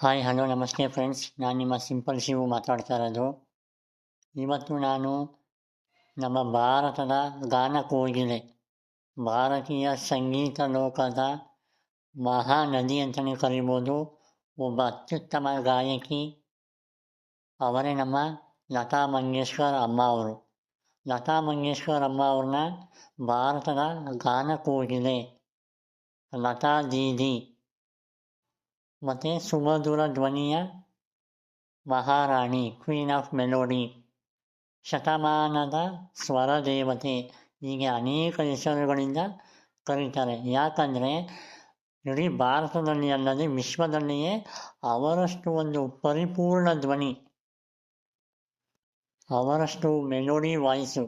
Hi hello ನಮಸ್ತೆ friends ನಾನು ನಿಮ್ಮ ಸಿಂಪಲ್ ಶಿವು ಮಾತಾಡ್ತಾ ಇರೋದು ಇವತ್ತು ನಾನು ನಮ್ಮ ಭಾರತದ ಗಾನ ಕೋಗಿಲೆ ಭಾರತೀಯ ಸಂಗೀತ ಲೋಕದ ಮಹಾನದಿ ಅಂತಲೇ ಕರಿಬೋದು. ಒಬ್ಬ ಅತ್ಯುತ್ತಮ ಗಾಯಕಿ ಅವರೇ ನಮ್ಮ ಲತಾ ಮಂಗೇಶ್ಕರ್ ಅಮ್ಮ ಅವರು. ಲತಾ ಮಂಗೇಶ್ಕರ್ ಅಮ್ಮ ಅವ್ರನ್ನ ಭಾರತದ ಗಾನ ಕೋಗಿಲೆ ಲತಾ ದೀದಿ. ಮತ್ತು ಸುಮಧುರ ಧ್ವನಿಯ ಮಹಾರಾಣಿ ಕ್ವೀನ್ ಆಫ್ ಮೆಲೋಡಿ ಶತಮಾನದ ಸ್ವರ ದೇವತೆ ಹೀಗೆ ಅನೇಕ ಹೆಸರುಗಳಿಂದ ಕರೀತಾರೆ. ಯಾಕಂದರೆ, ಇಡೀ ಭಾರತದಲ್ಲಿ ಅಲ್ಲದೆ ವಿಶ್ವದಲ್ಲಿಯೇ ಅವರಷ್ಟು ಒಂದು ಪರಿಪೂರ್ಣ ಧ್ವನಿ, ಅವರಷ್ಟು ಮೆಲೋಡಿ ವಾಯ್ಸು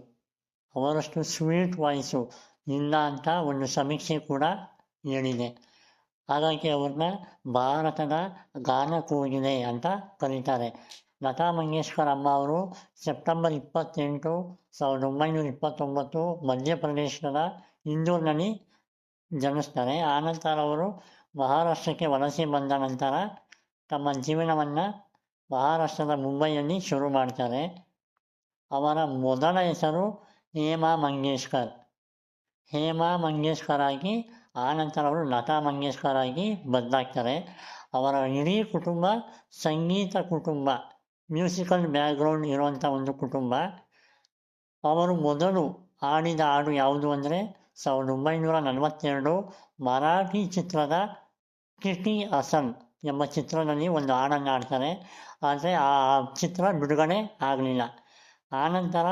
ಅವರಷ್ಟು ಸ್ವೀಟ್ ವಾಯ್ಸು ಇಲ್ಲ ಅಂತ ಒಂದು ಸಮೀಕ್ಷೆ ಕೂಡ ಹೇಳಿದೆ. ಹಾಗಾಗಿ ಅವ್ರನ್ನ ಭಾರತದ ಗಾನ ಕೋಗಿಲೆ ಅಂತ ಕರೀತಾರೆ. ಲತಾ ಮಂಗೇಶ್ಕರ್ ಅಮ್ಮ ಅವರು ಸೆಪ್ಟೆಂಬರ್ ಇಪ್ಪತ್ತೆಂಟು ಸಾವಿರದ ಒಂಬೈನೂರ ಇಪ್ಪತ್ತೊಂಬತ್ತು ಮಧ್ಯಪ್ರದೇಶದ ಇಂದೂರಿನಲ್ಲಿ ಜನಿಸ್ತಾರೆ. ಆನಂತರ ಅವರು ಮಹಾರಾಷ್ಟ್ರಕ್ಕೆ ವಲಸೆ ಬಂದ ನಂತರ ತಮ್ಮ ಜೀವನವನ್ನು ಮಹಾರಾಷ್ಟ್ರದ ಮುಂಬೈಯಲ್ಲಿ ಶುರು ಮಾಡ್ತಾರೆ. ಅವರ ಮೊದಲ ಹೆಸರು ಹೇಮಾ ಮಂಗೇಶ್ಕರ್. ಹೇಮಾ ಮಂಗೇಶ್ಕರ್ ಆಗಿ ಆನಂತರ ಅವರು ಲತಾ ಮಂಗೇಶ್ಕರ್ ಆಗಿ ಬದಲಾಗ್ತಾರೆ. ಅವರ ಇಡೀ ಕುಟುಂಬ ಸಂಗೀತ ಕುಟುಂಬ, ಮ್ಯೂಸಿಕಲ್ ಬ್ಯಾಕ್ಗ್ರೌಂಡ್ ಇರುವಂಥ ಒಂದು ಕುಟುಂಬ. ಅವರು ಮೊದಲು ಹಾಡಿದ ಹಾಡು ಯಾವುದು ಅಂದರೆ ಸಾವಿರದ ಒಂಬೈನೂರ ನಲವತ್ತೆರಡು ಮರಾಠಿ ಚಿತ್ರದ ಕಿಟಿ ಹಸನ್ ಎಂಬ ಚಿತ್ರದಲ್ಲಿ ಒಂದು ಹಾಡನ್ನು ಆಡ್ತಾರೆ ಆದರೆ ಆ ಚಿತ್ರ ಬಿಡುಗಡೆ ಆಗಲಿಲ್ಲ. ಆನಂತರ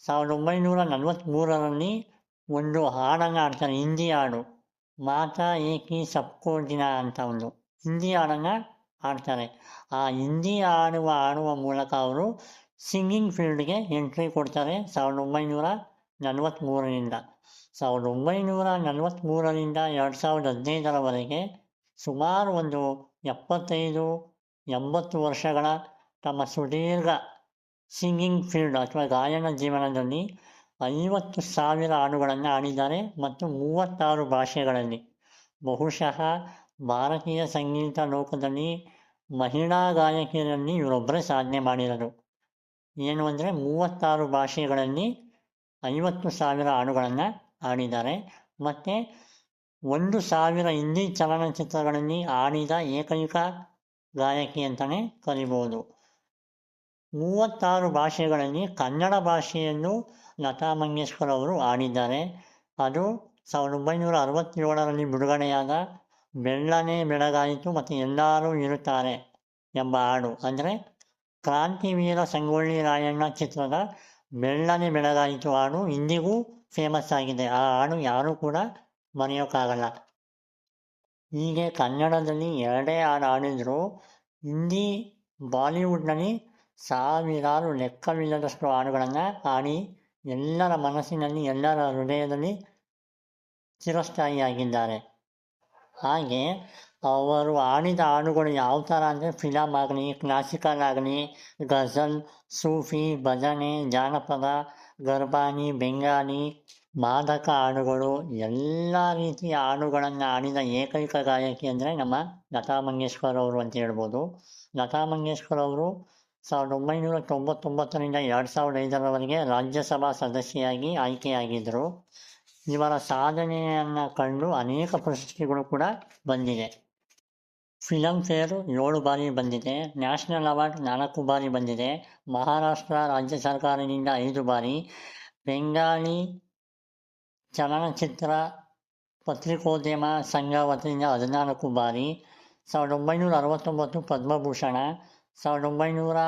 ಸಾವಿರದ ಒಂಬೈನೂರ ನಲವತ್ತ್ಮೂರರಲ್ಲಿ ಒಂದು ಹಾಡನ್ನು ಹಾಡ್ತಾರೆ ಹಿಂದಿ ಹಾಡು ಮಾತಾ ಏಕಿ ಸಬ್ಕೋ ದಿನ ಅಂತ ಒಂದು ಹಿಂದಿ ಹಾಡನ್ನು ಹಾಡ್ತಾರೆ. ಆ ಹಿಂದಿ ಹಾಡುವ ಹಾಡುವ ಮೂಲಕ ಅವರು ಸಿಂಗಿಂಗ್ ಫೀಲ್ಡ್ಗೆ ಎಂಟ್ರಿ ಕೊಡ್ತಾರೆ ಸಾವಿರದ ಒಂಬೈನೂರ ನಲವತ್ತ್ಮೂರರಿಂದ ಸಾವಿರದ ಒಂಬೈನೂರ ನಲವತ್ತ್ಮೂರರಿಂದ ಎರಡು ಸಾವಿರದ ಹದಿನೈದರವರೆಗೆ ಸುಮಾರು ಒಂದು ಎಪ್ಪತ್ತೈದು, ಎಂಬತ್ತು ವರ್ಷಗಳ ತಮ್ಮ ಸುದೀರ್ಘ ಸಿಂಗಿಂಗ್ ಫೀಲ್ಡ್ ಅಥವಾ ಗಾಯನ ಜೀವನದಲ್ಲಿ ಐವತ್ತು ಸಾವಿರ ಹಾಡುಗಳನ್ನು ಹಾಡಿದ್ದಾರೆ ಮತ್ತು ಮೂವತ್ತಾರು ಭಾಷೆಗಳಲ್ಲಿ. ಬಹುಶಃ ಭಾರತೀಯ ಸಂಗೀತ ಲೋಕದಲ್ಲಿ ಮಹಿಳಾ ಗಾಯಕಿಯರಲ್ಲಿ ಇವರೊಬ್ಬರೇ ಸಾಧನೆ ಮಾಡಿರೋದು ಏನು ಅಂದರೆ ಮೂವತ್ತಾರು ಭಾಷೆಗಳಲ್ಲಿ ಐವತ್ತು ಸಾವಿರ ಹಾಡುಗಳನ್ನು ಹಾಡಿದ್ದಾರೆ ಮತ್ತು ಒಂದು ಸಾವಿರ ಹಿಂದಿ ಚಲನಚಿತ್ರಗಳಲ್ಲಿ ಆಡಿದ ಏಕೈಕ ಗಾಯಕಿ ಅಂತಲೇ ಕರಿಬೋದು. ಮೂವತ್ತಾರು ಭಾಷೆಗಳಲ್ಲಿ ಕನ್ನಡ ಭಾಷೆಯನ್ನು ಲತಾ ಮಂಗೇಶ್ಕರ್ ಅವರು ಹಾಡಿದ್ದಾರೆ ಅದು ಸಾವಿರದ ಒಂಬೈನೂರ ಅರವತ್ತೇಳರಲ್ಲಿ ಬಿಡುಗಡೆಯಾದ ಬೆಳ್ಳನೆ ಬೆಳಗಾಯಿತು ಮತ್ತು ಎಲ್ಲರೂ ಇರುತ್ತಾರೆ ಎಂಬ ಹಾಡು. ಅಂದರೆ ಕ್ರಾಂತಿವೀರ ಸಂಗೊಳ್ಳಿ ರಾಯಣ್ಣ ಚಿತ್ರದ ಬೆಳ್ಳನೆ ಬೆಳಗಾಯಿತು ಹಾಡು ಇಂದಿಗೂ ಫೇಮಸ್ ಆಗಿದೆ. ಆ ಹಾಡು ಯಾರೂ ಕೂಡ ಮರೆಯೋಕ್ಕಾಗಲ್ಲ. ಹೀಗೆ ಕನ್ನಡದಲ್ಲಿ ಎರಡೇ ಹಾಡು ಹಾಡಿದ್ರು. ಹಿಂದಿ, ಬಾಲಿವುಡ್ನಲ್ಲಿ ಸಾವಿರಾರು ಲೆಕ್ಕವಿಲ್ಲದಷ್ಟು ಹಾಡುಗಳನ್ನು ಹಾಡಿ ಎಲ್ಲರ ಮನಸ್ಸಿನಲ್ಲಿ, ಎಲ್ಲರ ಹೃದಯದಲ್ಲಿ ಚಿರಸ್ಥಾಯಿಯಾಗಿದ್ದಾರೆ. ಹಾಗೆ ಅವರು ಆಡಿದ ಹಾಡುಗಳು ಯಾವ ಥರ ಅಂದರೆ ಫಿಲಮ್ ಆಗಲಿ, ಕ್ಲಾಸಿಕಲ್ ಆಗಲಿ ಗಜಲ್ ಸೂಫಿ, ಭಜನೆ, ಜಾನಪದ ಗರ್ಭಾನಿ ಬೆಂಗಾಲಿ, ಮಾದಕ ಹಾಡುಗಳು, ಎಲ್ಲ ರೀತಿಯ ಹಾಡುಗಳನ್ನು ಆಡಿದ ಏಕೈಕ ಗಾಯಕಿ ಅಂದರೆ ನಮ್ಮ ಲತಾ ಮಂಗೇಶ್ಕರ್ ಅವರು ಅಂತ ಹೇಳ್ಬೋದು. ಲತಾ ಮಂಗೇಶ್ಕರ್ ಅವರು ಸಾವಿರದ ಒಂಬೈನೂರ ತೊಂಬತ್ತೊಂಬತ್ತರಿಂದ ಎರಡು ಸಾವಿರದ ಐದರವರೆಗೆ ರಾಜ್ಯಸಭಾ ಸದಸ್ಯೆಯಾಗಿ ಆಯ್ಕೆಯಾಗಿದ್ದರು. ಇವರ ಸಾಧನೆಯನ್ನು ಕಂಡು ಅನೇಕ ಪ್ರಶಸ್ತಿಗಳು ಕೂಡ ಬಂದಿದೆ ಫಿಲಂ ಫೇರ್ ಏಳು ಬಾರಿ ಬಂದಿದೆ. ನ್ಯಾಷನಲ್ ಅವಾರ್ಡ್ ನಾಲ್ಕು ಬಾರಿ ಬಂದಿದೆ. ಮಹಾರಾಷ್ಟ್ರ ರಾಜ್ಯ ಸರ್ಕಾರದಿಂದ ಐದು ಬಾರಿ. ಬೆಂಗಾಲಿ ಚಲನಚಿತ್ರ ಪತ್ರಿಕೋದ್ಯಮ ಸಂಘ ವತಿಯಿಂದ ಹದಿನಾಲ್ಕು ಬಾರಿ. ಸಾವಿರದ ಒಂಬೈನೂರ ಅರವತ್ತೊಂಬತ್ತು ಪದ್ಮಭೂಷಣ ಸಾವಿರದ ಒಂಬೈನೂರ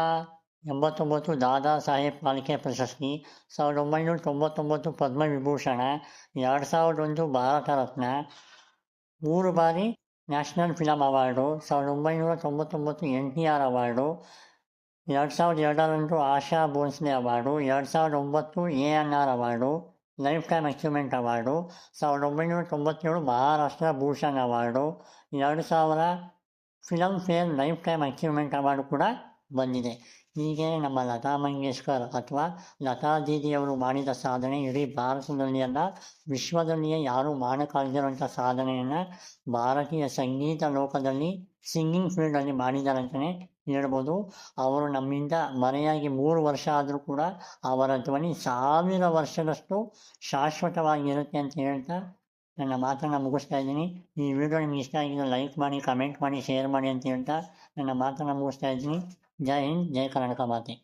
ಎಂಬತ್ತೊಂಬತ್ತು ದಾದಾ ಸಾಹೇಬ್ ಪಾಲ್ಕೆ ಪ್ರಶಸ್ತಿ, ಸಾವಿರದ ಒಂಬೈನೂರ ತೊಂಬತ್ತೊಂಬತ್ತು ಪದ್ಮವಿಭೂಷಣ ಎರಡು ಸಾವಿರದ ಒಂದು ಭಾರತ ರತ್ನ, ಮೂರು ಬಾರಿ ನ್ಯಾಷನಲ್ ಫಿಲಮ್ ಅವಾರ್ಡು, ಸಾವಿರದ ಒಂಬೈನೂರ ತೊಂಬತ್ತೊಂಬತ್ತು ಎನ್ ಟಿ ಆರ್ ಅವಾರ್ಡು, ಎರಡು ಸಾವಿರದ ಎರಡರಂದು ಆಶಾ ಭೋನ್ಸ್ಲೆ ಅವಾರ್ಡು, ಎರಡು ಸಾವಿರದ ಒಂಬತ್ತು A N R award, lifetime achievement award, ಸಾವಿರದ ಒಂಬೈನೂರ ತೊಂಬತ್ತೇಳು ಮಹಾರಾಷ್ಟ್ರ ಭೂಷಣ್ ಅವಾರ್ಡು, ಎರಡು ಸಾವಿರ Filmfare lifetime achievement award ಕೂಡ ಬಂದಿದೆ. ಹೀಗೆ ನಮ್ಮ ಲತಾ ಮಂಗೇಶ್ಕರ್ ಅಥವಾ ಲತಾ ದೀದಿಯವರು ಮಾಡಿದ ಸಾಧನೆ ಇಡೀ ಭಾರತದಲ್ಲಿ ಅಲ್ಲ ವಿಶ್ವದಲ್ಲಿಯೇ ಯಾರೂ ಮಾಡೋಕ್ಕಾಗದಿರುವಂಥ ಸಾಧನೆಯನ್ನು ಭಾರತೀಯ ಸಂಗೀತ ಲೋಕದಲ್ಲಿ ಸಿಂಗಿಂಗ್ ಫೀಲ್ಡಲ್ಲಿ ಮಾಡಿದ್ದಾರೆ ಅಂತಲೇ ಹೇಳ್ಬೋದು. ಅವರು ನಮ್ಮಿಂದ ಮರೆಯಾಗಿ ಮೂರು ವರ್ಷ ಆದರೂ ಕೂಡ ಅವರ ಧ್ವನಿ ಸಾವಿರ ವರ್ಷದಷ್ಟು ಶಾಶ್ವತವಾಗಿರುತ್ತೆ ಅಂತ ಹೇಳ್ತಾ ನನ್ನ ಮಾತನ್ನು ಮುಗಿಸ್ತಾ ಇದ್ದೀನಿ. ಈ ವಿಡಿಯೋ ನಿಮ್ಗೆ ಇಷ್ಟ ಆಗಿದ್ರೆ ಲೈಕ್ ಮಾಡಿ ಕಮೆಂಟ್ ಮಾಡಿ ಶೇರ್ ಮಾಡಿ ಅಂತ ಹೇಳ್ತಾ ನನ್ನ ಮಾತನ್ನು ಮುಗಿಸ್ತಾ ಇದ್ದೀನಿ. ಜೈ ಹಿಂದ್, ಜೈ ಕರ್ನಾಟಕ ಮಾತೆ.